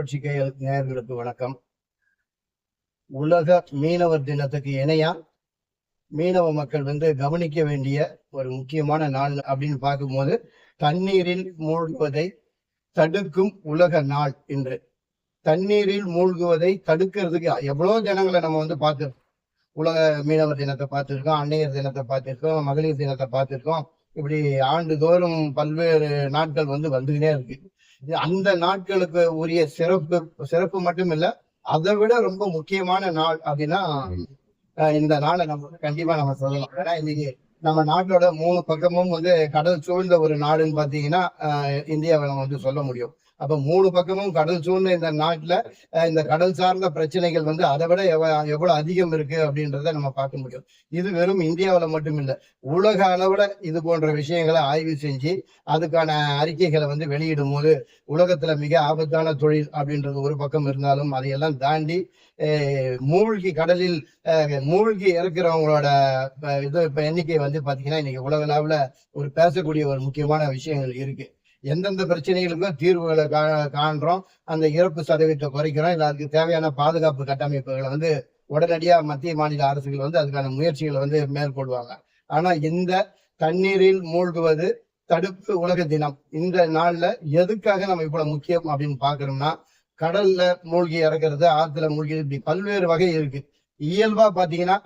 புரட்சி கையல் நேயர்களுக்கு வணக்கம். உலக மீனவர் தினத்துக்கு இணையா மீனவ மக்கள் வந்து கவனிக்க வேண்டிய ஒரு முக்கியமான நாள் அப்படின்னு பார்க்கும்போது தண்ணீரில் மூழ்குவதை தடுக்கும் உலக நாள் இன்று. தண்ணீரில் மூழ்குவதை தடுக்கிறதுக்கு எவ்வளோ ஜனங்களை நம்ம வந்து பார்த்துருக்கோம் உலக மீனவர் தினத்தை பார்த்துருக்கோம் அன்னையர் தினத்தை பார்த்துருக்கோம் மகளிர் தினத்தை பார்த்துருக்கோம். இப்படி ஆண்டுதோறும் பல்வேறு நாட்கள் வந்து வந்துகிட்டே இருக்கு. அந்த நாட்களுக்கு உரிய சிறப்பு சிறப்பு மட்டும் இல்ல அதை விட ரொம்ப முக்கியமான நாள் அப்படின்னா இந்த நாளை நம்ம கண்டிப்பா நம்ம சொல்லலாம். ஏன்னா இன்னைக்கு நம்ம நாட்டோட மூணு பக்கமும் வந்து கடல் சூழ்ந்த ஒரு நாடுன்னு பாத்தீங்கன்னா இந்தியாவை நம்ம வந்து சொல்ல முடியும். அப்ப மூணு பக்கமும் கடல் சூழ்ந்த இந்த நாட்டுல இந்த கடல் சார்ந்த பிரச்சனைகள் வந்து அதை விட எவ்வளவு அதிகம் இருக்கு அப்படின்றத நம்ம பார்க்க முடியும். இது வெறும் இந்தியாவில மட்டும் இல்லை உலக அளவுல இது போன்ற விஷயங்களை ஆய்வு செஞ்சு அதுக்கான அறிக்கைகளை வந்து வெளியிடும் போது உலகத்துல மிக ஆபத்தான தொழில் அப்படின்றது ஒரு பக்கம் இருந்தாலும் அதையெல்லாம் தாண்டி மூழ்கி கடலில் மூழ்கி இறக்குறவங்களோட இது எண்ணிக்கை வந்து பாத்தீங்கன்னா இன்னைக்கு உலக அளவுல ஒரு பேசக்கூடிய ஒரு முக்கியமான விஷயங்கள் இருக்கு. எந்தெந்த பிரச்சனைகளுக்கும் தீர்வுகளை கா- காண்றோம் அந்த இறப்பு சதவீதத்தை குறைக்கிறோம். இல்லை அதுக்கு தேவையான பாதுகாப்பு கட்டமைப்புகளை வந்து உடனடியாக மத்திய மாநில அரசுகள் வந்து அதுக்கான முயற்சிகளை வந்து மேற்கொள்வாங்க. ஆனால் இந்த தண்ணீரில் மூழ்குவது தடுப்பு உலக தினம். இந்த நாள்ல எதுக்காக நம்ம இவ்வளவு முக்கியம் அப்படின்னு பாக்குறோம்னா கடல்ல மூழ்கி இறக்குறது ஆத்துல மூழ்கி இப்படி பல்வேறு வகை இருக்கு. இயல்பா பாத்தீங்கன்னா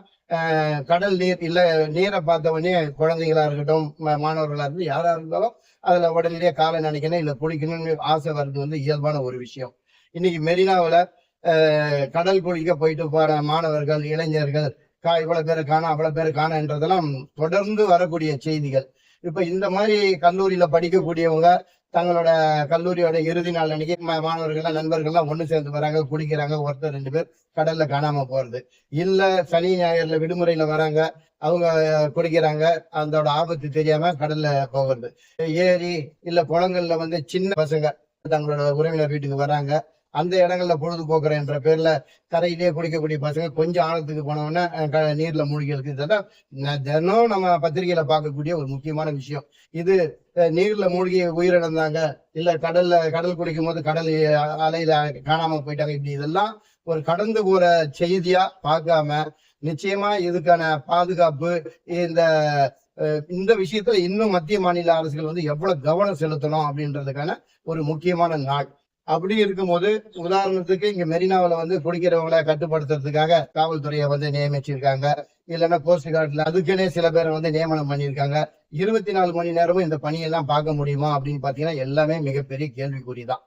கடல் நீர் இல்ல நீரை பார்த்த உடனே குழந்தைங்களா இருக்கட்டும் மாணவர்களாக மாணவர்களா இருந்து யாரா இருந்தாலும் அதுல உடனடியே காலை நினைக்கணும் இல்ல குளிக்கணும்னு ஆசை வர்றது வந்து இயல்பான ஒரு விஷயம். இன்னைக்கு மெரினாவுல ஆஹ் கடல் குளிக்க போயிட்டு போற மாணவர்கள் இளைஞர்கள் கா இவ்வளவு பேர் காணும் அவ்வளவு பேர் காணன்றதெல்லாம் தொடர்ந்து வரக்கூடிய செய்திகள். இப்ப இந்த மாதிரி கல்லூரியில படிக்கக்கூடியவங்க தங்களோட கல்லூரியோட இறுதி நாள் அன்னைக்கு ம- மாணவர்கள்லாம் நண்பர்கள்லாம் ஒண்ணு சேர்ந்து வராங்க குடிக்கிறாங்க ஒருத்தர் ரெண்டு பேர் கடல்ல காணாம போறது. இல்ல சனி ஞாயிறுல விடுமுறையில வராங்க அவங்க குடிக்கிறாங்க அதோட ஆபத்து தெரியாம கடல்ல போகிறது. ஏரி இல்ல குளங்கள்ல வந்து சின்ன பசங்க தங்களோட உறவினர் வீட்டுக்கு வராங்க. அந்த இடங்கள்ல பொழுதுபோக்குறேன் என்ற பேர்ல கரையிலேயே குடிக்கக்கூடிய பசங்க கொஞ்சம் ஆழத்துக்கு போனோம்னா க- நீர்ல மூழ்கி இதெல்லாம் தினம் நம்ம பத்திரிகையில பார்க்கக்கூடிய ஒரு முக்கியமான விஷயம். இது நீர்ல மூழ்கி உயிரிழந்தாங்க இல்ல கடல்ல கடல் குடிக்கும் போது கடல் அலையில காணாம போயிட்டாங்க இப்படி இதெல்லாம் ஒரு கடந்து போற செய்தியா பார்க்காம நிச்சயமா இதுக்கான பாதுகாப்பு இந்த இந்த விஷயத்துல இன்னும் மத்திய மாநில அரசுகள் வந்து எவ்வளவு கவனம் செலுத்தணும் அப்படின்றதுக்கான ஒரு முக்கியமான நாள். அப்படி இருக்கும்போது உதாரணத்துக்கு இங்க மெரினாவில வந்து குடிக்கிறவங்களை கட்டுப்படுத்துறதுக்காக காவல்துறையை வந்து நியமிச்சிருக்காங்க. இல்லைன்னா கோஸ்ட் கார்டுல அதுக்குன்னே சில பேரை வந்து நியமனம் பண்ணியிருக்காங்க. இருபத்தி நாலு மணி நேரமும் இந்த பணியெல்லாம் பார்க்க முடியுமா அப்படின்னு பாத்தீங்கன்னா எல்லாமே மிகப்பெரிய கேள்விக்குறிதான்.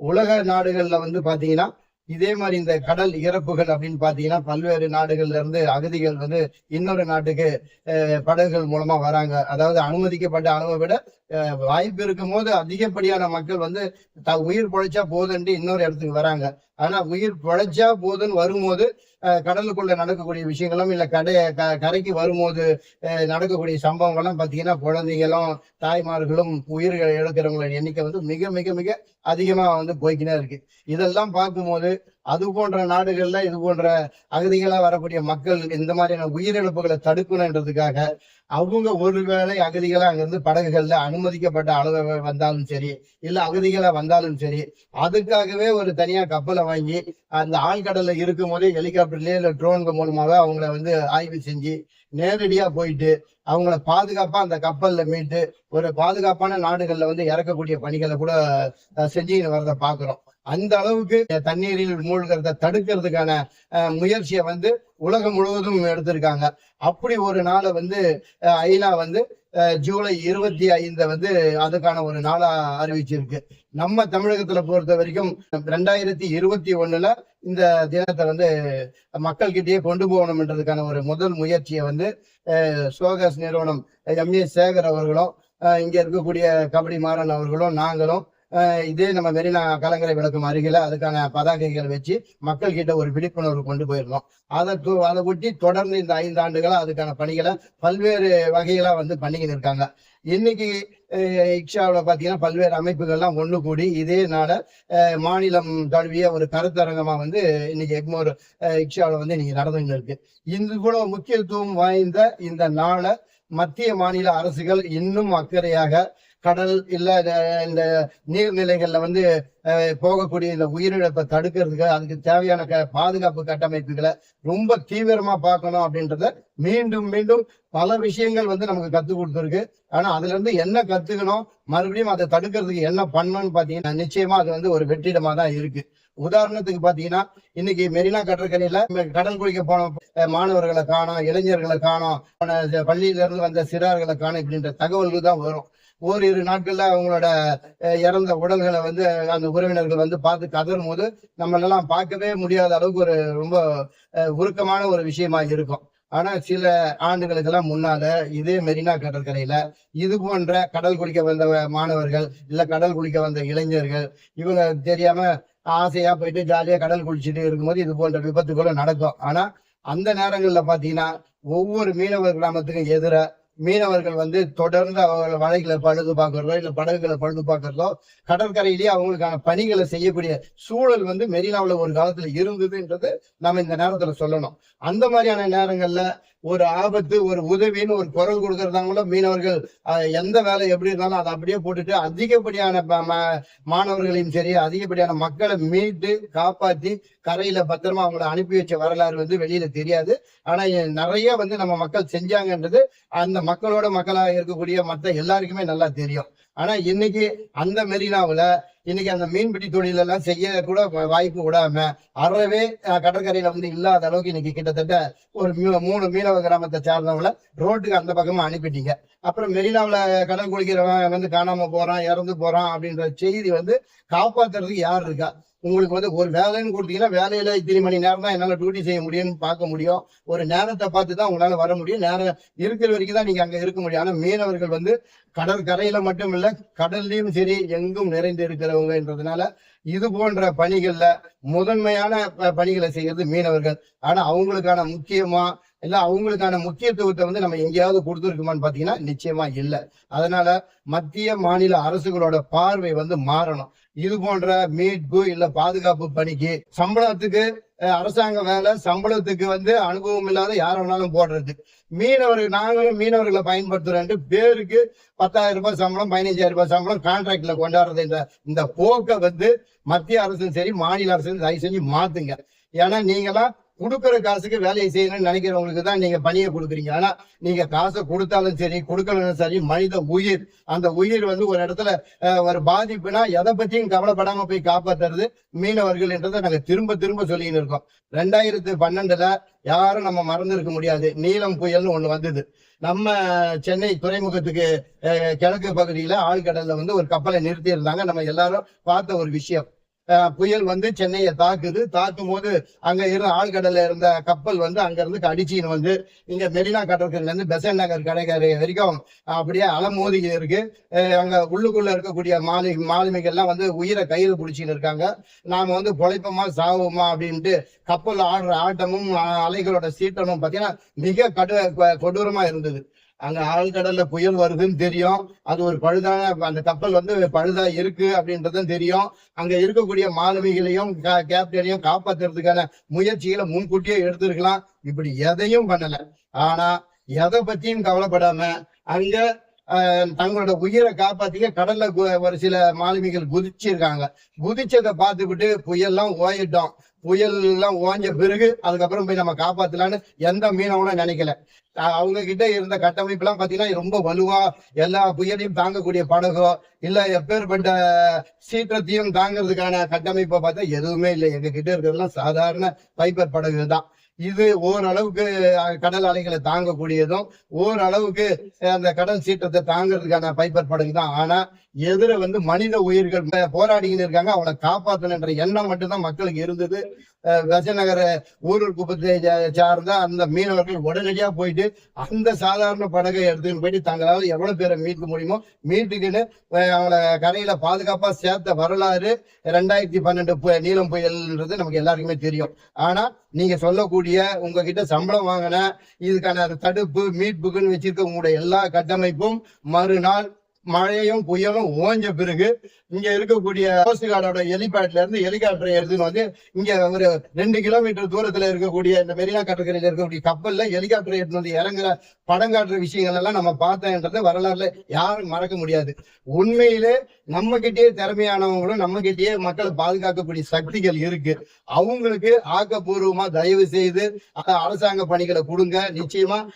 உலக நாடுகள்ல வந்து பாத்தீங்கன்னா இதே மாதிரி இந்த கடல் இறப்புகள் அப்படின்னு பாத்தீங்கன்னா பல்வேறு நாடுகள்ல இருந்து அகதிகள் வந்து இன்னொரு நாட்டுக்கு படகுகள் மூலமா வராங்க. அதாவது அனுமதிக்கப்பட்ட அளவை விட வாய்ப்பு இருக்கும் போது அதிகப்படியான மக்கள் வந்து த- உயிர் பொழைச்சா போதுன்ட்டு இன்னொரு இடத்துக்கு வராங்க. ஆனா உயிர் பொழைச்சா போதுன்னு வரும்போது கடலுக்குள்ள நடக்கக்கூடிய விஷயங்களும் இல்ல கடை க- கரைக்கு வரும்போது நடக்கக்கூடிய சம்பவங்கள்லாம் பாத்தீங்கன்னா குழந்தைகளும் தாய்மார்களும் உயிர்கள் இழக்கிறவங்களோட எண்ணிக்கை வந்து மிக மிக மிக அதிகமா வந்து போய்க்கினே இருக்கு. இதெல்லாம் பார்க்கும்போது அது போன்ற நாடுகள்ல இது போன்ற அகதிகளா வரக்கூடிய மக்கள் இந்த மாதிரியான உயிரிழப்புகளை தடுக்கணுன்றதுக்காக அவங்க ஒருவேளை அகதிகளை அங்கிருந்து படகுகள்ல அனுமதிக்கப்பட்ட அளவு வந்தாலும் சரி இல்ல அகதிகளா வந்தாலும் சரி அதுக்காகவே ஒரு தனியா கப்பலை வாங்கி அந்த ஆழ்கடல்ல இருக்கும் போதே ஹெலிகாப்டர்லயே இல்ல ட்ரோன்கள் மூலமாக அவங்கள வந்து ஆய்வு செஞ்சு நேரடியா போயிட்டு அவங்கள பாதுகாப்பா அந்த கப்பல்ல மீட்டு ஒரு பாதுகாப்பான நாடுகள்ல வந்து இறக்கக்கூடிய பணிகளை கூட செஞ்சுன்னு வரத பாக்குறோம். அந்த அளவுக்கு தண்ணீரில் மூழ்கிறத தடுக்கிறதுக்கான முயற்சியை வந்து உலகம் முழுவதும் எடுத்திருக்காங்க. அப்படி ஒரு நாளை வந்து ஐநா வந்து ஜூலை இருபத்தி ஐந்த வந்து அதுக்கான ஒரு நாளா அறிவிச்சிருக்கு. நம்ம தமிழகத்துல பொறுத்த வரைக்கும் ரெண்டாயிரத்தி இருபத்தி ஒண்ணுல இந்த தினத்தை வந்து மக்கள்கிட்டயே கொண்டு போகணும்ன்றதுக்கான ஒரு முதல் முயற்சியை வந்து அஹ், சோகஸ் நிறுவனம் எம் ஏ சேகர் அவர்களும் இங்க இருக்கக்கூடிய கபடி மாறன் அவர்களும் நாங்களும் இதே நம்ம மெரினா கலங்கரை விளக்கம் அருகில அதுக்கான பதாகைகள் வச்சு மக்கள் கிட்ட ஒரு விழிப்புணர்வு கொண்டு போயிருந்தோம். அதை அதை ஒட்டி தொடர்ந்து இந்த ஐந்து ஆண்டுகளா அதுக்கான பணிகளை பல்வேறு வகைகளா வந்து பண்ணிக்கிட்டு இருக்காங்க. இன்னைக்கு இக்ஷாவில் பார்த்தீங்கன்னா பல்வேறு அமைப்புகள்லாம் ஒன்று கூடி இதே நாள மாநிலம் தழுவிய ஒரு கருத்தரங்கமாக வந்து இன்னைக்கு எக்மோர் இக்ஷாவில் வந்து இன்னைக்கு நடந்துகிட்டு இருக்கு. இந்த இவ்வளவு முக்கியத்துவம் வாய்ந்த இந்த நாளை மத்திய மாநில அரசுகள் இன்னும் அக்கறையாக கடல் இல்ல இந்த நீர்நிலைகள்ல வந்து போகக்கூடிய இந்த உயிரிழப்பை தடுக்கிறதுக்கு அதுக்கு தேவையான க- பாதுகாப்பு கட்டமைப்புகளை ரொம்ப தீவிரமா பார்க்கணும் அப்படின்றத மீண்டும் மீண்டும் பல விஷயங்கள் வந்து நமக்கு கத்து கொடுத்துருக்கு. ஆனா அதுல இருந்து என்ன கத்துக்கணும்? மறுபடியும் அதை தடுக்கிறதுக்கு என்ன பண்ணணும்னு பாத்தீங்கன்னா நிச்சயமா அது வந்து ஒரு வெற்றிடமா தான் இருக்கு. உதாரணத்துக்கு பாத்தீங்கன்னா இன்னைக்கு மெரினா கடற்கரையில கடல் குளிக்க போன மாணவர்களை காணோம் இளைஞர்களை காணோம். பள்ளியில இருந்து வந்த சிறார்களை காணோம் இப்படின்ற தகவல்கள் தான் வரும். ஓரிரு நாட்கள்ல அவங்களோட இறந்த உடல்களை வந்து அந்த உறவினர்கள் வந்து பார்த்து கதறும் போது நம்மளெல்லாம் பார்க்கவே முடியாத அளவுக்கு ஒரு ரொம்ப உருக்கமான ஒரு விஷயமா இருக்கும். ஆனா சில ஆண்டுகளுக்கெல்லாம் முன்னால இதே மெரினா கடற்கரையில இது போன்ற கடல் குளிக்க வந்த மாணவர்கள் இல்ல கடல் குளிக்க வந்த இளைஞர்கள் இவங்க தெரியாம ஆசையா போயிட்டு ஜாலியா கடல் குளிச்சுட்டு இருக்கும்போது இது போன்ற விபத்துகளும் நடக்கும். ஆனா அந்த நேரங்கள்ல பாத்தீங்கன்னா ஒவ்வொரு மீனவர் கிராமத்துக்கும் எதிராக மீனவர்கள் வந்து தொடர்ந்து அவங்க வலைகளை பழுது பார்க்கறதோ இல்ல படகுகளை பழுது பார்க்கறதோ கடற்கரையிலேயே அவங்களுக்கான பணிகளை செய்யக்கூடிய சூழல் வந்து மெரினாவுல ஒரு காலத்துல இருந்ததுன்றது நம்ம இந்த நேரத்துல சொல்லணும். அந்த மாதிரியான நேரங்கள்ல ஒரு ஆபத்து ஒரு உதவின்னு ஒரு குரல் கொடுக்கறதாங்களோ மீனவர்கள் எந்த வேலை எப்படி இருந்தாலும் அதை அப்படியே போட்டுட்டு அதிகப்படியான ப- ம- மாணவர்களையும் சரி அதிகப்படியான மக்களை மீட்டு காப்பாத்தி கரையில பத்திரமா அவங்கள அனுப்பி வச்ச வரலாறு வந்து வெளியில தெரியாது. ஆனா நிறைய வந்து நம்ம மக்கள் செஞ்சாங்கன்றது அந்த மக்களோட மக்களாக இருக்கக்கூடிய மத்த எல்லாருக்குமே நல்லா தெரியும். ஆனா இன்னைக்கு அந்த மெரினாவில் இன்னைக்கு அந்த மீன்பிடி தொழில் எல்லாம் செய்ய கூட வாய்ப்பு விடாம அறவே கடற்கரையில வந்து இல்லாத அளவுக்கு இன்னைக்கு கிட்டத்தட்ட ஒரு மூணு மீனவ கிராமத்தை சார்ந்தவங்கள ரோட்டுக்கு அந்த பக்கமா அனுப்பிட்டீங்க. அப்புறம் மெரினாவில் கடல் குளிக்கிறவன் வந்து காணாம போறான் இறந்து போறான் அப்படின்ற செய்தி வந்து காப்பாத்துறதுக்கு யார் இருக்கா? உங்களுக்கு வந்து ஒரு வேலைன்னு கொடுத்தீங்கன்னா வேலையில இத்தனை மணி நேரம் தான் என்னால டியூட்டி செய்ய முடியும்னு பார்க்க முடியும். ஒரு நேரத்தை பார்த்து தான் உங்களால வர முடியும். நேரம் இருக்கிற வரைக்கும் தான் நீங்க அங்க இருக்க முடியும். ஆனா மீனவர்கள் வந்து கடற்கரையில மட்டும் இல்ல கடல்லையும் சரி எங்கும் நிறைந்து இருக்கிறவங்கன்றதுனால இது போன்ற பணிகள்ல முதன்மையான ப- பணிகளை செய்யறது மீனவர்கள். ஆனா அவங்களுக்கான முக்கியமா இல்ல அவங்களுக்கான முக்கியத்துவத்தை வந்து நம்ம எங்கேயாவது கொடுத்துருக்குமான்னு பாத்தீங்கன்னா நிச்சயமா இல்லை. அதனால மத்திய மாநில அரசுகளோட பார்வை வந்து மாறணும். இது போன்ற மீட்பு இல்ல பாதுகாப்பு பணிக்கு சம்பளத்துக்கு அரசாங்க வேலை சம்பளத்துக்கு வந்து அனுபவம் இல்லாத யார வேணாலும் போடுறது. மீனவர்கள் நாங்களும் மீனவர்களை பயன்படுத்துறோன்ட்டு பேருக்கு பத்தாயிரம் ரூபாய் சம்பளம் பதினஞ்சாயிரம் ரூபாய் சம்பளம் கான்ட்ராக்ட்ல கொண்டாடுறது. இந்த இந்த போக்கை வந்து மத்திய அரசும் சரி மாநில அரசும் தயவு செஞ்சு மாத்துங்க. ஏன்னா நீங்களாம் கொடுக்குற காசுக்கு வேலையை செய்யணும்னு நினைக்கிறவங்களுக்கு தான் நீங்க பணியை கொடுக்குறீங்க. ஆனா நீங்க காசை கொடுத்தாலும் சரி கொடுக்கலனாலும் சரி மனித உயிர். அந்த உயிர் வந்து ஒரு இடத்துல ஒரு பாதிப்புனா எதை பத்தியும் கவலைப்படாம போய் காப்பாத்துறது மீனவர்கள் என்றதை நாங்க திரும்ப திரும்ப சொல்லின்னு இருக்கோம். ரெண்டாயிரத்து பன்னெண்டுல யாரும் நம்ம மறந்திருக்க முடியாது. நீலம் புயல்னு ஒண்ணு வந்தது. நம்ம சென்னை துறைமுகத்துக்கு கிழக்கு பகுதியில ஆழ்கடல்ல வந்து ஒரு கப்பலை நிறுத்தி இருந்தாங்க நம்ம எல்லாரும் பார்த்த ஒரு விஷயம். புயல் வந்து சென்னையை தாக்குது. தாக்கும் போது அங்க இருந்த ஆழ்கடல்ல இருந்த கப்பல் வந்து அங்க இருந்து அடிச்சின்னு வந்து இங்க மெரினா கடற்கரையில இருந்து பெசன் நகர் கடற்கரை வரைக்கும் அப்படியே அலமோதி இருக்கு. அங்க உள்ளுக்குள்ள இருக்கக்கூடிய மாலி மாலுமிகள்லாம் வந்து உயிரை கையில் பிடிச்சின்னு இருக்காங்க. நாம வந்து பொழைப்போமா சாவோமா அப்படின்ட்டு கப்பல் ஆடுற ஆட்டமும் அலைகளோட சீட்டமும் பாத்தீங்கன்னா மிக கடு கொடூரமா இருந்தது. அங்க ஆழ்கடல்ல புயல் வருதுன்னு தெரியும். அது ஒரு பழுதான அந்த கப்பல் வந்து பழுதா இருக்கு அப்படின்றதும் தெரியும். அங்க இருக்கக்கூடிய மாலுமிகளையும் கேப்டனையும் காப்பாத்துறதுக்கான முயற்சிகளை முன்கூட்டியே எடுத்திருக்கலாம். இப்படி எதையும் பண்ணல. ஆனா எதை பத்தியும் கவலைப்படாம அங்க தங்களோட உயிரை காப்பாத்திக்க கடல்ல ஒரு சில மாலுமிகள் குதிச்சிருக்காங்க. குதிச்சதை பார்த்துக்கிட்டு புயல்லாம் ஓயிட்டோம். புயல் எல்லாம் ஓஞ்ச பிறகு அதுக்கப்புறம் போய் நம்ம காப்பாத்தலான்னு எந்த மீனவனும் நினைக்கல. அவங்க கிட்ட இருந்த கட்டமைப்பு எல்லாம் பாத்தீங்கன்னா ரொம்ப வலுவா எல்லா புயலையும் தாங்கக்கூடிய படகோ இல்ல எப்பேற்பட்ட சீற்றத்தையும் தாங்கிறதுக்கான கட்டமைப்பை பார்த்தா எதுவுமே இல்லை. எங்க கிட்ட இருக்கிறதுலாம் சாதாரண பைப்பர் படகு தான். இது ஓரளவுக்கு கடல் அலைகளை தாங்கக்கூடியதும் ஓரளவுக்கு அந்த கடல் சீற்றத்தை தாங்கிறதுக்கான பைப்பர் படகு தான் ஆனா எதிர வந்து மனித உயிர்கள் போராடிக்கிட்டு இருக்காங்க. அவனை காப்பாத்தணுன்ற எண்ணம் மட்டும்தான் மக்களுக்கு இருந்தது. அஹ், ஊரூர் குப்பத்தை சார்ந்த அந்த மீனவர்கள் உடனடியா போயிட்டு அந்த சாதாரண படகை எடுத்துன்னு போயிட்டு தங்களால் எவ்வளவு பேரை மீட்க முடியுமோ மீட்டுக்கின்னு அவங்கள கரையில பாதுகாப்பா சேர்த்த வரலாறு ரெண்டாயிரத்தி பன்னெண்டு பு- நீலம் புயல்ன்றது நமக்கு எல்லாருக்குமே தெரியும். ஆனா நீங்க சொல்லக்கூடிய உங்ககிட்ட சம்பளம் வாங்கின இதுக்கான தடுப்பு மீட்புக்குன்னு வச்சிருக்க உங்களுடைய எல்லா கட்டமைப்பும் மறுநாள் மழையும் புயலும் ஓஞ்ச பிறகு இங்க இருக்கக்கூடிய கோஸ்ட் கார்டோட ஹெலிபேட்ல இருந்து ஹெலிகாப்டர் எடுத்துன்னு வந்து இங்க ஒரு ரெண்டு கிலோமீட்டர் தூரத்துல இருக்கக்கூடிய இந்த மெரினா கடற்கரையில இருக்கக்கூடிய கப்பல்ல ஹெலிகாப்டர் எடுத்துன்னு வந்து இறங்குற படம் காட்டுற விஷயங்கள் எல்லாம் நம்ம பார்த்தேன்றது வரலாறுல யாரும் மறக்க முடியாது. உண்மையிலே நம்ம கிட்டயே திறமையானவங்களும் நம்ம கிட்டேயே மக்களை பாதுகாக்கக்கூடிய சக்திகள் இருக்கு. அவங்களுக்கு ஆக்கப்பூர்வமா தயவு செய்து அரசாங்க பணிகளை கொடுங்க. நிச்சயமா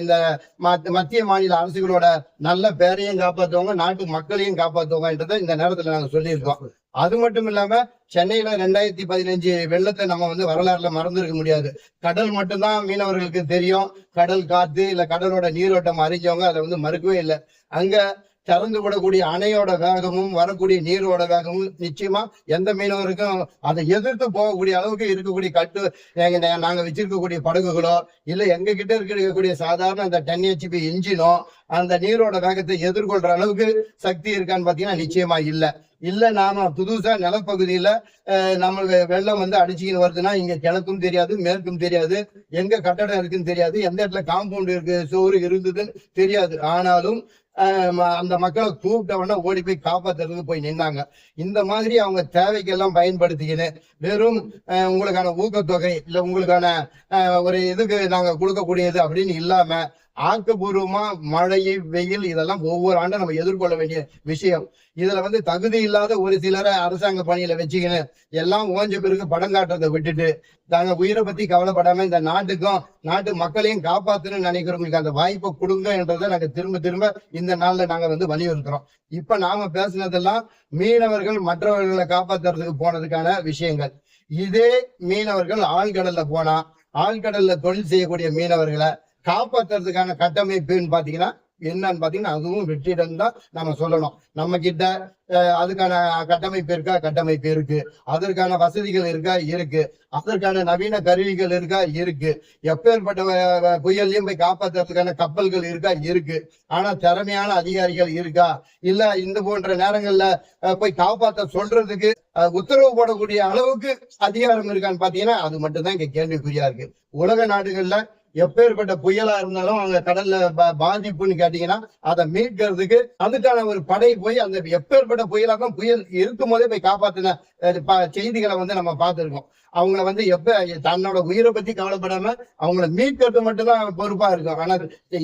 இந்த மத்- மத்திய மாநில அரசுகளோட நல்ல பேரையும் காப்பாத்துவாங்க நாட்டு மக்களையும் காப்பாத்துவாங்கன்றதை இந்த நேரத்துல நாங்க சொல்லியிருக்கோம். அது மட்டும் இல்லாம சென்னையில ரெண்டாயிரத்தி பதினஞ்சு வெள்ளத்தை நம்ம வந்து வரலாறுல மறந்துருக்க முடியாது. கடல் மட்டும்தான் மீனவர்களுக்கு தெரியும். கடல் காத்து இல்ல கடலோட நீரோட்டம் அறிஞ்சவங்க அதை வந்து மறுக்கவே இல்லை. அங்க திறந்து விடக்கூடிய அணையோட வேகமும் வரக்கூடிய நீரோட வேகமும் நிச்சயமா எந்த மீனவருக்கும் அதை எதிர்த்து போகக்கூடிய அளவுக்கு இருக்கக்கூடிய கட்டு நாங்கள் நாங்க வச்சிருக்கக்கூடிய படகுகளோ இல்லை எங்க கிட்ட இருக்கக்கூடிய சாதாரண அந்த டென் ஹெச்பி இன்ஜினோ அந்த நீரோட வேகத்தை எதிர்கொள்ற அளவுக்கு சக்தி இருக்கான்னு பாத்தீங்கன்னா நிச்சயமா இல்லை. இல்ல நாம புதுசா நிலப்பகுதியில நம்மளுக்கு நம்ம வெ- வெள்ளம் வந்து அடிச்சுக்கின்னு வருதுன்னா இங்க கிழக்கும் தெரியாது மேற்கும் தெரியாது எங்க கட்டடம் இருக்குன்னு தெரியாது எந்த இடத்துல காம்பவுண்ட் இருக்கு சோறு இருந்ததுன்னு தெரியாது. ஆனாலும் அந்த மக்களை கூப்பிட்ட உடனே ஓடி போய் காப்பாத்துறது போய் நின்னாங்க. இந்த மாதிரி அவங்க தேவைக்கெல்லாம் பயன்படுத்திக்கின்னு வெறும் உங்களுக்கான ஊக்கத்தொகை இல்லை உங்களுக்கான ஒரு இதுக்கு நாங்க கொடுக்கக்கூடியது அப்படின்னு இல்லாம ஆக்கப்பூர்வமா மழை வெயில் இதெல்லாம் ஒவ்வொரு ஆண்டும் நம்ம எதிர்கொள்ள வேண்டிய விஷயம். இதுல வந்து தகுதி இல்லாத ஒரு சிலரை அரசாங்க பணியில வச்சுக்கின்னு எல்லாம் ஓஞ்ச பிறகு படம் காட்டுறதை விட்டுட்டு தாங்க உயிரை பத்தி கவலைப்படாம இந்த நாட்டுக்கும் நாட்டு மக்களையும் காப்பாத்துன்னு நினைக்கிறவங்களுக்கு அந்த வாய்ப்பை கொடுங்க என்றதை நாங்க திரும்ப திரும்ப இந்த நாள்ல நாங்க வந்து வலியுறுத்துறோம். இப்ப நாம பேசுனதெல்லாம் மீனவர்கள் மற்றவர்களை காப்பாத்துறதுக்கு போனதுக்கான விஷயங்கள். இதே மீனவர்கள் ஆழ்கடல்ல போனா ஆழ்கடல்ல தொழில் செய்யக்கூடிய மீனவர்களை காப்பாத்துறதுக்கான கட்டமைப்புன்னு பாத்தீங்கன்னா என்னன்னு பாத்தீங்கன்னா அதுவும் வெற்றிடம் தான் நம்ம சொல்லணும். நம்ம கிட்ட அதுக்கான கட்டமைப்பு இருக்கா? கட்டமைப்பு இருக்கு. அதற்கான வசதிகள் இருக்கா? இருக்கு. அதற்கான நவீன கருவிகள் இருக்கா? இருக்கு. எப்பேற்பட்ட புயல்லையும் போய் காப்பாத்துறதுக்கான கப்பல்கள் இருக்கா? இருக்கு. ஆனா திறமையான அதிகாரிகள் இருக்கா? இல்ல இந்த போன்ற நேரங்கள்ல போய் காப்பாத்த சொல்றதுக்கு உத்தரவு போடக்கூடிய அளவுக்கு அதிகாரம் இருக்கான்னு பாத்தீங்கன்னா அது மட்டும்தான் இங்க கேள்விக்குறியா இருக்கு. உலக நாடுகள்ல எப்பேற்பட்ட புயலா இருந்தாலும் அங்க கடல்ல பாதிப்புன்னு கேட்டீங்கன்னா அதை மீட்கிறதுக்கு அதுக்கான ஒரு படை போய் அந்த எப்பேற்பட்ட புயலா தான் புயல் இருக்கும் போதே போய் காப்பாத்தின செய்திகளை வந்து நம்ம பார்த்திருக்கோம். அவங்கள வந்து எப்ப தன்னோட உயிரை பத்தி கவலைப்படாம அவங்கள மீட்கிறது மட்டும்தான் பொறுப்பா இருக்கும். ஆனா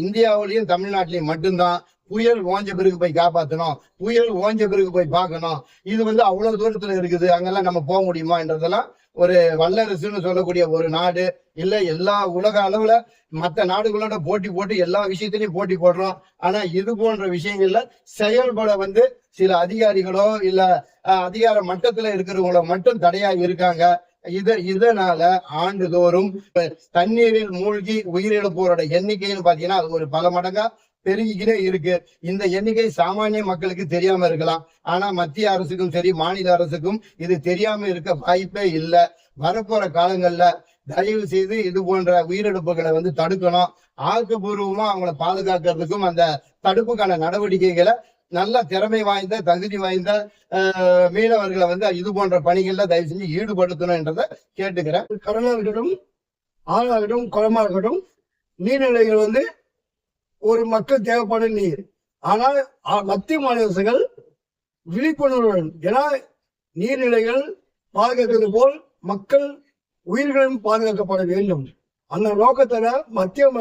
இந்தியாவிலயும் தமிழ்நாட்டிலையும் மட்டும்தான் புயல் ஓஞ்ச பிறகு போய் காப்பாத்தணும் புயல் ஓஞ்ச பிறகு போய் பார்க்கணும். இது வந்து அவ்வளவு தூரத்துல இருக்குது அங்கெல்லாம் நம்ம போக முடியுமான்றதெல்லாம் ஒரு வல்லரசுன்னு சொல்லக்கூடிய ஒரு நாடு. இல்ல எல்லா உலக அளவுல மத்த நாடுகளோட போட்டி போட்டு எல்லா விஷயத்திலையும் போட்டி போடுறோம். ஆனா இது போன்ற விஷயங்கள்ல செயல்பட வந்து சில அதிகாரிகளோ இல்ல அஹ், அதிகார மட்டத்துல இருக்கிறவங்களோ மட்டும் தடையா இருக்காங்க. இத இதனால ஆண்டுதோறும் தண்ணீரில் மூழ்கி உயிரிழப்போரோட எண்ணிக்கைன்னு பாத்தீங்கன்னா அது ஒரு பல மடங்கா பெருகிக்கிட்டே இருக்கு. இந்த எண்ணிக்கை சாமானிய மக்களுக்கு தெரியாம இருக்கலாம். ஆனா மத்திய அரசுக்கும் சரி மாநில அரசுக்கும் இது தெரியாம இருக்க வாய்ப்பே இல்ல. வரப்போற காலங்கள்ல தயவு செய்து இது போன்ற உயிரிழப்புகளை வந்து தடுக்கணும். ஆக்கப்பூர்வமா அவங்கள பாதுகாக்கிறதுக்கும் அந்த தடுப்புக்கான நடவடிக்கைகளை நல்ல திறமை வாய்ந்த தகுதி வாய்ந்த மீனவர்களை வந்து இது போன்ற பணிகள்ல தயவு செஞ்சு ஈடுபடுத்தணும்ன்றத கேட்டுக்கிறேன். கடலா இருக்கட்டும் குளமாகட்டும் குளமா இருக்கட்டும் நீர்நிலைகள் வந்து ஒரு மக்கள் தேவைப்படும் நீர். ஆனால் மத்திய மாநில அரசுகள் விழிப்புணர்வுடன் ஏன்னா நீர்நிலைகள் பாதுகாக்கிறது போல் மக்கள் உயிர்களும் பாதுகாக்கப்பட வேண்டும். அந்த நோக்கத்தில் மத்திய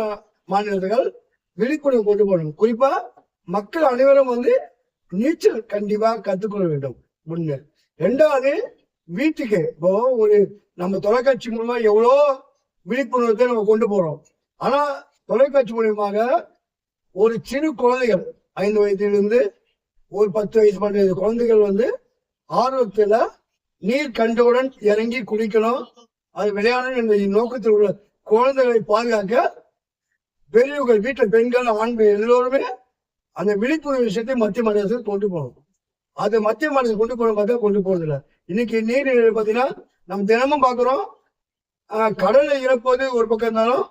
மா- விழிப்புணர்வு கொண்டு போகணும். குறிப்பா மக்கள் அனைவரும் வந்து நீச்சல் கண்டிப்பா கத்துக்கொள்ள வேண்டும். ஒண்ணு. ரெண்டாவது வீட்டுக்கு இப்போ ஒரு நம்ம தொலைக்காட்சி மூலமா எவ்வளோ விழிப்புணர்வை நம்ம கொண்டு போறோம். ஆனா தொலைக்காட்சி மூலியமாக ஒரு சிறு குழந்தைகள் ஐந்து வயதிலிருந்து ஒரு பத்து வயசு பன்னெண்டு குழந்தைகள் வந்து ஆர்வத்துல நீர் கண்டவுடன் இறங்கி குளிக்கணும். அது விளையாடணும் என்ற நோக்கத்தில் உள்ள குழந்தைகளை பாதுகாக்க பெரியவர்கள் வீட்டில் பெண்கள் ஆண்கள் எல்லோருமே அந்த விழிப்புணர்வு விஷயத்தை மத்திய மாநில கொண்டு போகணும். அது மத்திய மாநில கொண்டு போகணும் பார்த்தா கொண்டு போறதில்ல. இன்னைக்கு நீர்நிலை பார்த்தீங்கன்னா நம்ம தினமும் பார்க்குறோம். கடலை இறப்பது ஒரு பக்கம் இருந்தாலும்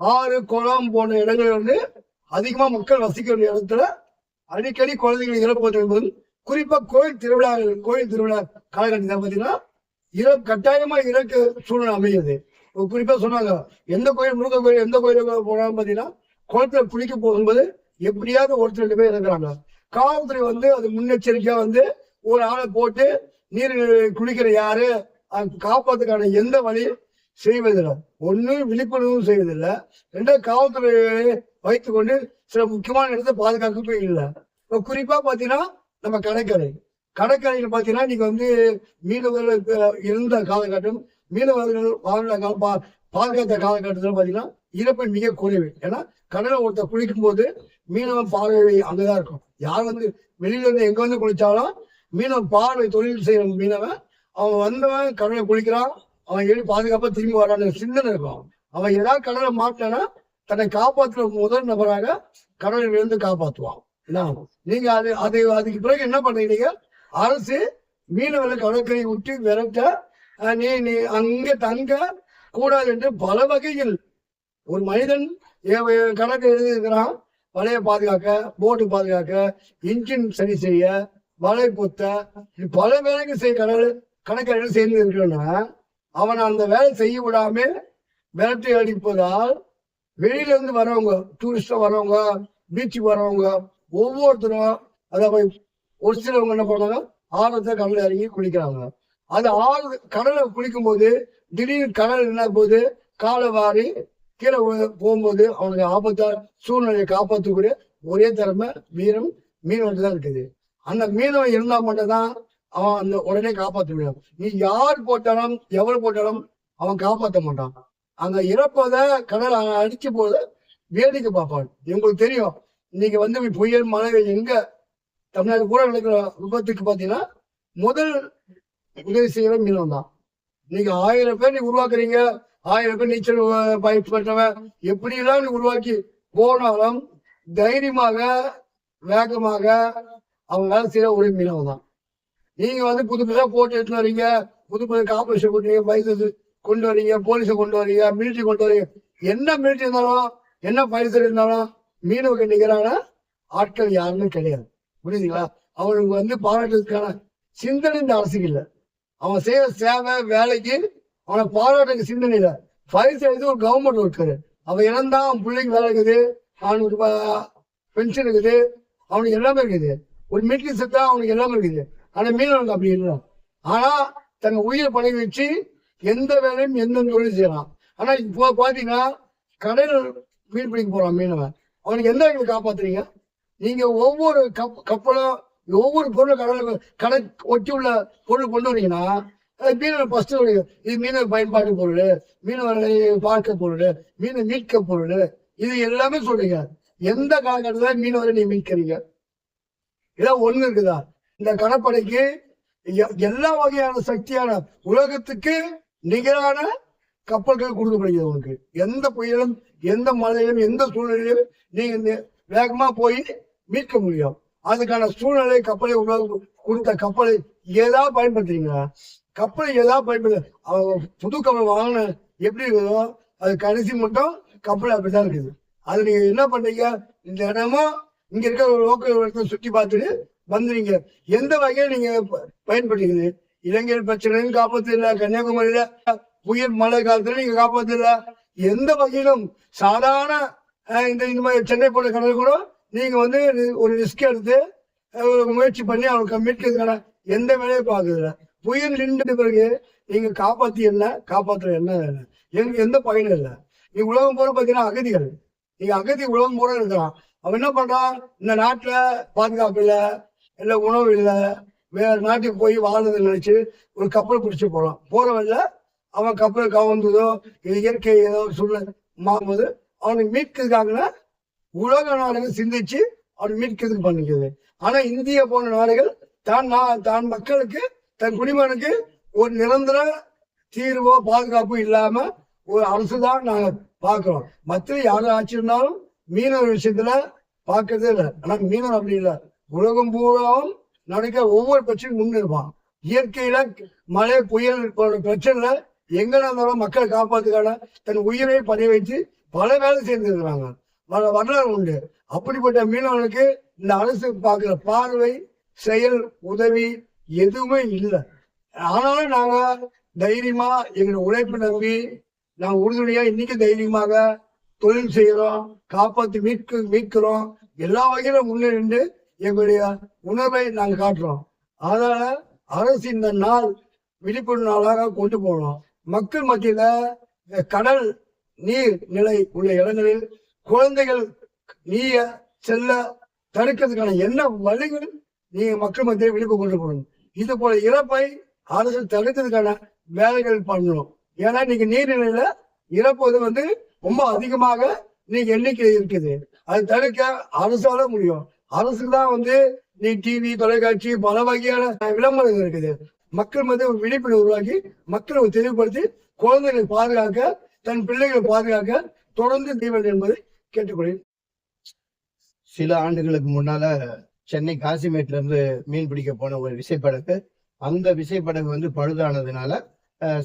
ஆறு குளம் போன்ற இடங்கள் வந்து அதிகமாக மக்கள் வசிக்க வேண்டிய இடத்துல அடிக்கடி குழந்தைகள் இறப்பது என்பது குறிப்பாக கோயில் திருவிழா கோயில் திருவிழா காலகட்டத்தில் பார்த்தீங்கன்னா இற கட்டாயமாக இறக்க சூழ்நிலை அமையுது. குறிப்பாக சொன்னாங்க எந்த கோயில் முருக கோயில் எந்த கோயிலுக்கு போனாலும் பார்த்தீங்கன்னா குளத்துல குளிக்க போகும்போது எப்படியாவது ஒருத்தர் ரெண்டு பேர் இறங்குறாங்க காவல்துறை வந்து அது முன்னெச்சரிக்கையாக வந்து ஒரு ஆளை போட்டு நீர் குளிக்கிற யாரு அது காப்பாத்துக்கான எந்த வழியும் செய்வதில்லை. ஒன்றும் விழிப்புணர்வும் செய்வதில்லை. ரெண்டாவது காவல்துறை வைத்துக்கொண்டு சில முக்கியமான இடத்தை பாதுகாக்கவே இல்லை. இப்போ குறிப்பா பாத்தீங்கன்னா நம்ம கடற்கரை. கடற்கரையில் பாத்தீங்கன்னா நீங்க வந்து மீனவர்கள் இருந்த காலகட்டம் மீனவர்கள் வாழ்ந்த கால பா- பாதுகாத்த காலகட்டத்தில் பாத்தீங்கன்னா இறப்பு மிக குறைவு. ஏன்னா கடலை ஒருத்தர் குளிக்கும் போது மீனவன் பார்வை அங்கதான் இருக்கும். யார் வந்து வெளியில இருந்து எங்க வந்து குளிச்சாலும் மீனவன் பார்வை தொழில் செய்யற மீனவன் அவன் வந்தவன் கடலை குளிக்கிறான் அவன் எழுதி பாதுகாப்பா திரும்பி வரான்னு சிந்தனை இருக்கும். அவன் ஏதாவது கடலை மாட்டானா தன்னை காப்பாற்றுற முதல் நபராக கடலில் இருந்து காப்பாற்றுவான். என்ன? நீங்க அது அதை அதுக்கு பிறகு என்ன பண்றீங்க அரசு மீனவர்களை கடற்கரை விட்டு விரட்ட நீ நீ அங்க தங்க கூடாது என்று பல வகையில் ஒரு மனிதன் ஏ- கடற்கரை இருக்கிறான் வலையை பாதுகாக்க போட்டு பாதுகாக்க இன்ஜின் சரி செய்ய வலை பொத்த பல வேலைகள் செய்ய கடல் கடற்கரையில் செய்து இருக்கிறன்னா அவன் அந்த வேலை செய்ய விடாம விரட்டி அடிப்பதால் வெளியில இருந்து வரவங்க டூரிஸ்டா வரவங்க பீச்சுக்கு வரவங்க ஒவ்வொருத்தரும் அதாவது ஒரு சிலவங்க என்ன பண்ணுவாங்க ஆழத்தை கடலை இறங்கி குளிக்கிறாங்க. அது ஆறு கடலை குளிக்கும் போது திடீர்னு கடல் என்ன போது காலை வாரி கீழே போகும்போது அவனுக்கு ஆபத்தா சூழ்நிலையை காப்பாற்றக்கூடிய ஒரே திறமை வீரம் மீனவன் தான் இருக்குது. அந்த மீனவன் இருந்தா மட்டும்தான் அவன் அந்த உடனே காப்பாற்ற முடியும். நீ யார் போட்டாலும் எவ்வளவு போட்டாலும் அவன் காப்பாற்ற மாட்டான். அங்க இறப்பத கடல் அடிச்சு போத வேடிக்கை பார்ப்பான் எங்களுக்கு தெரியும். இன்னைக்கு வந்து புயல் மழை எங்க தமிழ்நாடு கூட நடக்கிற விபத்துக்கு பார்த்தீங்கன்னா முதல் உதவி செய்யற மீனவன் தான். நீங்க ஆயிரம் பேர் நீ உருவாக்குறீங்க. ஆயிரம் பேர் நீச்சல் அஹ், பயிற்சி பெற்றவன் நீ உருவாக்கி போனாலும் தைரியமாக வேகமாக அவன் வேலை செய்யற ஒரு மீனவன் தான். நீங்க வந்து புது புதுசாக போட்டு எடுத்துன்னு வரீங்க. புது புது காப்பரேஷன் பண்ணுறீங்க பைசஸ் கொண்டு வரீங்க போலீஸை கொண்டு வரீங்க மிலிட்டரி கொண்டு வரீங்க. என்ன மிலிட்டரி இருந்தாலும் என்ன பைசல் இருந்தாலும் மீனவுக்கு நிகரான ஆட்கள் யாருமே கிடையாது. புரியுதுங்களா? அவனுக்கு வந்து பாராட்டுறதுக்கான சிந்தனை இந்த அரசுக்கு இல்லை. அவன் செய்யற சேவை வேலைக்கு அவனை பாராட்டுக்கு சிந்தனை இல்லை. ஃபைல் செய்யறது ஒரு கவர்மெண்ட் ஒர்க்கரு அவன் இறந்தா அவன் பிள்ளைக்கு வேலை இருக்குது அவனுக்கு பென்ஷன் இருக்குது அவனுக்கு எல்லாமே இருக்குது. ஒரு மிலிட்ரி செத்தா அவனுக்கு எல்லாமே இருக்குது. ஆனா மீனவனுக்கு அப்படி இல்லை. ஆனா தன் உயிரை பணி வச்சு எந்த வேலையும் எந்தெந்த தொழில் செய்யலாம். ஆனா இப்போ பாத்தீங்கன்னா கடல் மீன் பிடிக்க போறான் மீனவன். அவனுக்கு எந்த வகையில் காப்பாத்துறீங்க? நீங்க ஒவ்வொரு கப் கப்பலும் ஒவ்வொரு பொருளும் கடலுக்கு கடை ஒட்டி உள்ள பொருள் கொண்டு வரீங்கன்னா அது மீனவர் ஃபர்ஸ்ட் இது மீனவர் பயன்பாட்டு பொருள் மீனவர்களை பார்க்க பொருள் மீனை மீட்க பொருள் இது எல்லாமே சொல்றீங்க. எந்த காலகட்டத்தில் மீனவரை நீ மீட்கிறீங்க? இதான் ஒண்ணு இருக்குதா? இந்த கடற்படைக்கு எ- எல்லா வகையான சக்தியான உலகத்துக்கு நிகரான கப்பல்கள் கொடுக்கப்படுகிறது உனக்கு எந்த புயலும் எந்த மழையிலும் எந்த சூழ்நிலையிலும் நீங்க வேகமா போய் மீட்க முடியும். அதுக்கான சூழ்நிலை கப்பலை உருவாக்க கொடுத்த கப்பலை ஏதாவது பயன்படுத்துறீங்களா? கப்பலை ஏதாவது பயன்படுத்த புது கப்பல் வாங்கின எப்படி இருக்குதோ அது கடைசி மட்டும் கப்பல் அப்படிதான் இருக்குது. அது நீங்க என்ன பண்றீங்க? இந்த இடமும் இங்க இருக்கிற லோக்கல் இடத்த சுற்றி பார்த்துட்டு வந்துறீங்க எந்த வகையில நீங்க ப- இலங்கையில் பிரச்சனையும் காப்பாத்தல கன்னியாகுமரியில புயல் மழை காலத்துல நீங்க காப்பாத்தல. எந்த வகையிலும் சாதாரண இந்த இந்த மாதிரி சென்னை போல கடல் கூட நீங்க வந்து ஒரு ரிஸ்க் எடுத்து முயற்சி பண்ணி அவனுக்கு மீட்கிறதுக்கான எந்த வேலையும் பார்க்கறதில்ல. புயல் நின்று பிறகு நீங்க காப்பாத்தி என்ன காப்பாத்துற என்ன வேலை? எந்த பயனும் இல்லை. நீ உலகம் போற பாத்தீங்கன்னா அகதிகள். நீங்க அகதி உலகம் போற இருக்கிறான். அவன் என்ன பண்றான்? இந்த நாட்டுல பாதுகாப்பு இல்லை இல்ல உணவு இல்லை வேற நாட்டுக்கு போய் வாழ்றது நினைச்சு ஒரு கப்பல் பிடிச்சு போறான் போறவன்ல அவன் கப்பல் கவர்ந்ததோ இயற்கை ஏதோ ஒரு சூழ்நிலை மாறும்போது அவனை மீட்கிறதுக்காக உலக நாடுகள் சிந்திச்சு அவனை மீட்கிறதுக்கு பண்ணிக்கிறது ஆனா இந்தியா போன்ற நாடுகள் தான் நான் தான் மக்களுக்கு தன் குடிமகனுக்கு ஒரு நிரந்தர தீர்வோ பாதுகாப்பு இல்லாம ஒரு அரசு தான் நாங்க பாக்குறோம் மற்ற யாரும் ஆட்சி இருந்தாலும் மீனவர் விஷயத்துல பார்க்கறதே இல்லை. ஆனா மீனவர் அப்படி இல்லை. உலகம் பூராவும் நடக்க ஒவ்வொரு பிரச்சனையும் முன்னிருப்பான் இயற்கையில மழை புயல் போன்ற பிரச்சனைல எங்க இருந்தாலும் மக்களை காப்பாத்துக்கான தன் உயிரை பணி வைத்து பல வேலை செய்திருக்கிறாங்க. வர- வரலாறு உண்டு. அப்படிப்பட்ட மீனவனுக்கு இந்த அரசு பார்க்கிற பார்வை செயல் உதவி எதுவுமே இல்லை. ஆனாலும் நாங்க தைரியமா எங்களோட உழைப்பு நம்பி நாங்க உறுதுணையா இன்னைக்கு தைரியமாக தொழில் செய்கிறோம் காப்பாத்தி மீட்க மீட்கிறோம். எல்லா வகையிலும் முன்னே நின்று எங்களுடைய உணர்வை நாங்கள் காட்டுறோம். அதனால அரசு இந்த நாள் விழிப்புணர்வு நாளாக கொண்டு போகணும் மக்கள் மத்தியில கடல் நீர் நிலை உள்ள இடங்களில் குழந்தைகள் நீய செல்ல தடுக்கிறதுக்கான என்ன வழிகள் நீங்க மக்கள் மத்தியில் விழிப்பு கொண்டு போகணும். இது போல இறப்பை அரசு தடுக்கிறதுக்கான வேலைகள் பண்ணணும். ஏன்னா நீங்க நீர்நிலையில இறப்பது வந்து ரொம்ப அதிகமாக இன்னைக்கு எண்ணிக்கை இருக்குது. அது தடுக்க அரசால முடியும். அரசு தான் வந்து நீ டிவி தொலைக்காட்சி பல வகையான விளம்பரங்கள் இருக்குது. மக்கள் வந்து ஒரு விழிப்புணர்வு உருவாக்கி மக்களை தெளிவுபடுத்தி குழந்தைகளை பாதுகாக்க தன் பிள்ளைகளை பாதுகாக்க தொடர்ந்து செய்ய என்பதை கேட்டுக்கொள்கிறேன். சில ஆண்டுகளுக்கு முன்னால சென்னை காசிமேட்ல இருந்து மீன் பிடிக்க போன ஒரு விசைப்படகு அந்த விசைப்படகு வந்து பழுதானதுனால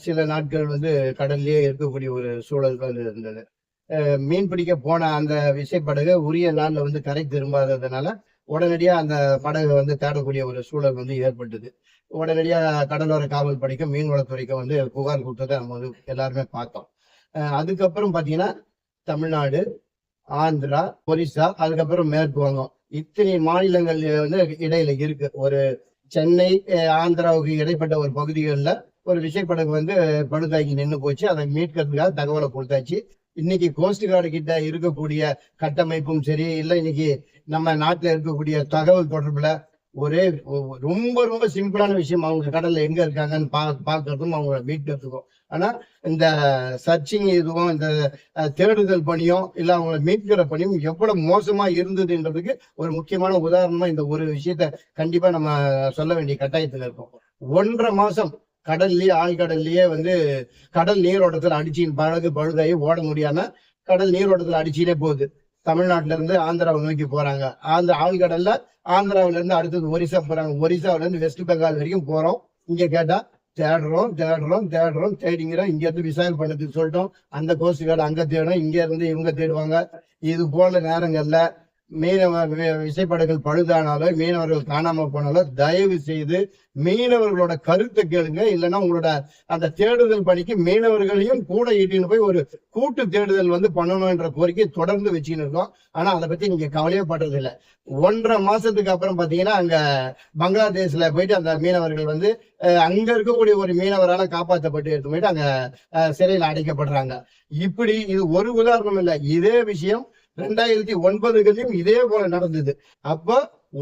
சில நாட்கள் வந்து கடல்லேயே இருக்கக்கூடிய ஒரு சூழல்கள் இருந்தது. மீன் பிடிக்க போன அந்த விசைப்படகு உரிய நாளில் வந்து கரை திரும்பாததுனால உடனடியாக அந்த படகு வந்து தேடக்கூடிய ஒரு சூழல் வந்து ஏற்பட்டது. உடனடியாக கடலோர காவல் படைக்கும் மீன்வளத்துறைக்கும் வந்து புகார் கொடுத்ததை நம்ம வந்து எல்லாருமே பார்த்தோம். அதுக்கப்புறம் பார்த்தீங்கன்னா தமிழ்நாடு ஆந்திரா ஒரிசா அதுக்கப்புறம் மேற்கு வங்கம். இத்தனை மாநிலங்கள் வந்து இடையில இருக்கு. ஒரு சென்னை ஆந்திராவுக்கு இடைப்பட்ட ஒரு பகுதிகளில் ஒரு விசைப்படகு வந்து படுதாக்கி நின்று போச்சு. அதை மீட்கிறதுக்காக தகவலை கொடுத்தாச்சு. இன்னைக்கு கோஸ்ட் கார்டு கிட்ட இருக்கக்கூடிய கட்டமைப்பும் சரி இல்லை இன்னைக்கு நம்ம நாட்டில் இருக்கக்கூடிய தகவல் தொடர்புல ஒரே ரொம்ப ரொம்ப சிம்பிளான விஷயம். அவங்க கடல்ல எங்க இருக்காங்கன்னு பா பார்க்கறதும் அவங்கள இருக்கும் ஆனா இந்த சர்ச்சிங் இதுவும் இந்த தேடுதல் பணியும் இல்ல அவங்கள மீட்கிற பணியும் எவ்வளவு மோசமா இருந்ததுன்றதுக்கு ஒரு முக்கியமான உதாரணமா இந்த ஒரு விஷயத்த கண்டிப்பா நம்ம சொல்ல வேண்டிய கட்டாயத்துல இருக்கும். ஒன்றரை மாசம் கடல்லயே ஆழ்கடல்லயே வந்து கடல் நீரோட்டத்துல அடிச்சின் பழகு பழுதாயி ஓட முடியாம கடல் நீரோட்டத்துல அடிச்சுட்டே போகுது. தமிழ்நாட்டுல இருந்து ஆந்திராவை நோக்கி போறாங்க. ஆந்திரா ஆழ்கடல்ல ஆந்திராவில இருந்து அடுத்தது ஒரிசா போறாங்க. ஒரிசாவில இருந்து வெஸ்ட் பெங்கால் வரைக்கும் போறோம். இங்க கேட்டா தேடுறோம் தேடுறோம் தேடுறோம் தேடிங்கிறோம். இங்க இருந்து விசாரணை பண்ணதுக்கு சொல்லிட்டோம். அந்த கோஸ்ட் கார்டு அங்க தேடும் இங்க இருந்து இவங்க தேடுவாங்க. இது போல நேரங்கள்ல மீனவ வி- விசைப்படகுகள் பழுதானாலோ மீனவர்கள் காணாம போனாலோ தயவு செய்து மீனவர்களோட கருத்தை கேளுங்க. இல்லைன்னா உங்களோட அந்த தேடுதல் பணிக்கு மீனவர்களையும் கூட ஈட்டின்னு போய் ஒரு கூட்டு தேடுதல் வந்து பண்ணணும்ன்ற கோரிக்கை தொடர்ந்து வச்சுன்னு இருக்கோம். ஆனா அதை பத்தி நீங்க கவலையே படுறது இல்லை ஒன்றரை மாசத்துக்கு அப்புறம் பாத்தீங்கன்னா அங்க பங்களாதேஷ்ல போயிட்டு அந்த மீனவர்கள் வந்து அங்க இருக்கக்கூடிய ஒரு மீனவரால காப்பாற்றப்பட்டு எடுத்து போயிட்டு அங்க அஹ், சிறையில் அடைக்கப்படுறாங்க. இப்படி இது ஒரு உதாரணம் இல்லை. இதே விஷயம் ரெண்டாயிரத்தி ஒன்பதுகளிலும் இதே போல நடந்தது. அப்போ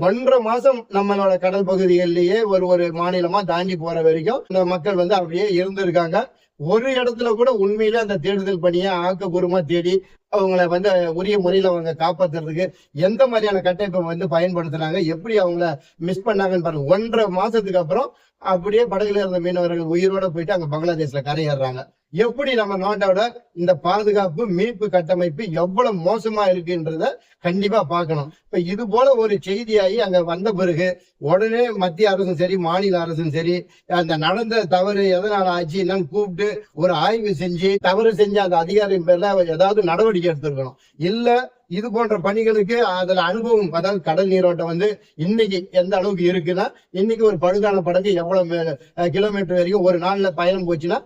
ஒன்றரை மாசம் நம்மளோட கடல் பகுதிகளிலேயே ஒரு ஒரு மாநிலமா தாண்டி போற வரைக்கும் இந்த மக்கள் வந்து அப்படியே இருந்திருக்காங்க. ஒரு இடத்துல கூட உண்மையில அந்த தேடுதல் பணியை ஆக்கப்பூர்வமா தேடி அவங்கள வந்து உரிய முறையில அவங்க காப்பாத்துறதுக்கு எந்த மாதிரியான கட்டமைப்பை வந்து பயன்படுத்துறாங்க எப்படி அவங்கள மிஸ் பண்ணாங்கன்னு பாருங்க. ஒன்றரை மாசத்துக்கு அப்புறம் அப்படியே படகுல இருந்த மீனவர்கள் உயிரோட போயிட்டு அங்க பங்களாதேஷ்ல கரையேறாங்க. எப்படி நம்ம நாட்டோட இந்த பாதுகாப்பு மீட்பு கட்டமைப்பு எவ்வளவு மோசமா இருக்குன்றத கண்டிப்பா பார்க்கணும். இப்ப இது போல ஒரு செய்தியாகி அங்க வந்த பிறகு உடனே மத்திய அரசும் சரி மாநில அரசும் சரி அந்த நடந்த தவறு எதனால ஆச்சு என்னன்னு கூப்பிட்டு ஒரு ஆய்வு செஞ்சு தவறு செஞ்ச அந்த அதிகாரியின் பேர்ல ஏதாவது நடவடிக்கை எடுத்திருக்கணும். இல்ல இது போன்ற பணிகளுக்கு அதுல அனுபவம் அதாவது கடல் நீரோட்டம் வந்து இன்னைக்கு எந்த அளவுக்கு இருக்குன்னா இன்னைக்கு ஒரு பழுதான படகு எவ்வளவு கிலோமீட்டர் வரைக்கும் ஒரு நாள்ல பயணம் போச்சுன்னா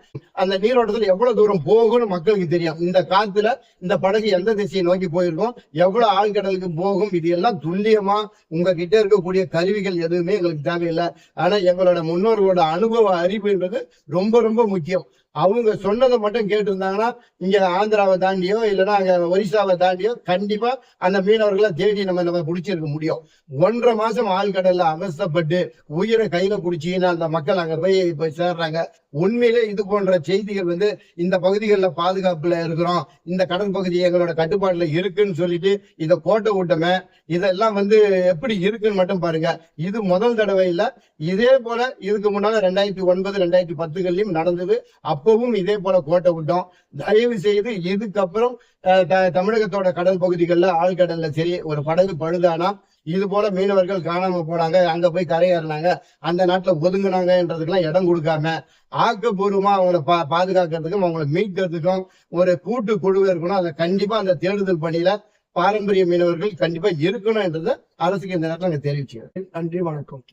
அந்த நீரோட்டத்துல எவ்வளவு தூரம் போகும்னு மக்களுக்கு தெரியும். இந்த காத்துல இந்த படகு எந்த திசையை நோக்கி போயிருக்கும் எவ்வளவு ஆழ்கடலுக்கு போகும் இது எல்லாம் துல்லியமா உங்ககிட்ட இருக்கக்கூடிய கருவிகள் எதுவுமே எங்களுக்கு தேவையில்லை. ஆனா எங்களோட முன்னோர்களோட அனுபவ அறிவுன்றது ரொம்ப ரொம்ப முக்கியம். அவங்க சொன்னதை மட்டும் கேட்டிருந்தாங்கன்னா இங்க ஆந்திராவை தாண்டியோ இல்லைன்னா அங்க ஒரிசாவை தாண்டியோ கண்டிப்பா அந்த மீனவர்களை தேடி நம்ம நம்ம பிடிச்சிருக்க முடியும். ஒன்றரை மாசம் ஆழ்கடல்ல அவசப்பட்டு உயிரை கையில பிடிச்சின்னு அந்த மக்கள் அங்க போய் போய் சேர்றாங்க. உண்மையிலே இது போன்ற செய்திகள் வந்து இந்த பகுதிகளில் பாதுகாப்புல இருக்கிறோம். இந்த கடன் பகுதி எங்களோட கட்டுப்பாட்டுல இருக்குன்னு சொல்லிட்டு இதை கோட்டை விட்டோமே இதெல்லாம் வந்து எப்படி இருக்குன்னு மட்டும் பாருங்க. இது முதல் தடவை இல்லை இதே போல இதுக்கு முன்னால ரெண்டாயிரத்தி ஒன்பது ரெண்டாயிரத்தி பத்துகள்லயும் நடந்தது. அப்பவும் இதே போல கோட்டை விட்டோம். தயவு செய்து இதுக்கப்புறம் த- தமிழகத்தோட கடல் பகுதிகளில் ஆழ்கடல்ல சரி ஒரு படகு பழுதானா இது போல மீனவர்கள் காணாம போனாங்க அங்க போய் கரையேறினாங்க அந்த நாட்டுல ஒதுங்குனாங்கன்றதுக்கெல்லாம் இடம் கொடுக்காம ஆக்கப்பூர்வமா அவங்கள பா பாதுகாக்கிறதுக்கும் அவங்கள மீட்கிறதுக்கும் ஒரு கூட்டு குழுவை இருக்கணும். அதை கண்டிப்பா அந்த தேடுதல் பணியில பாரம்பரிய மீனவர்கள் கண்டிப்பா இருக்கணும்ன்றதை அரசுக்கு இந்த நேரத்தில் நாங்க தெரிவிச்சுக்கிறோம். நன்றி வணக்கம்.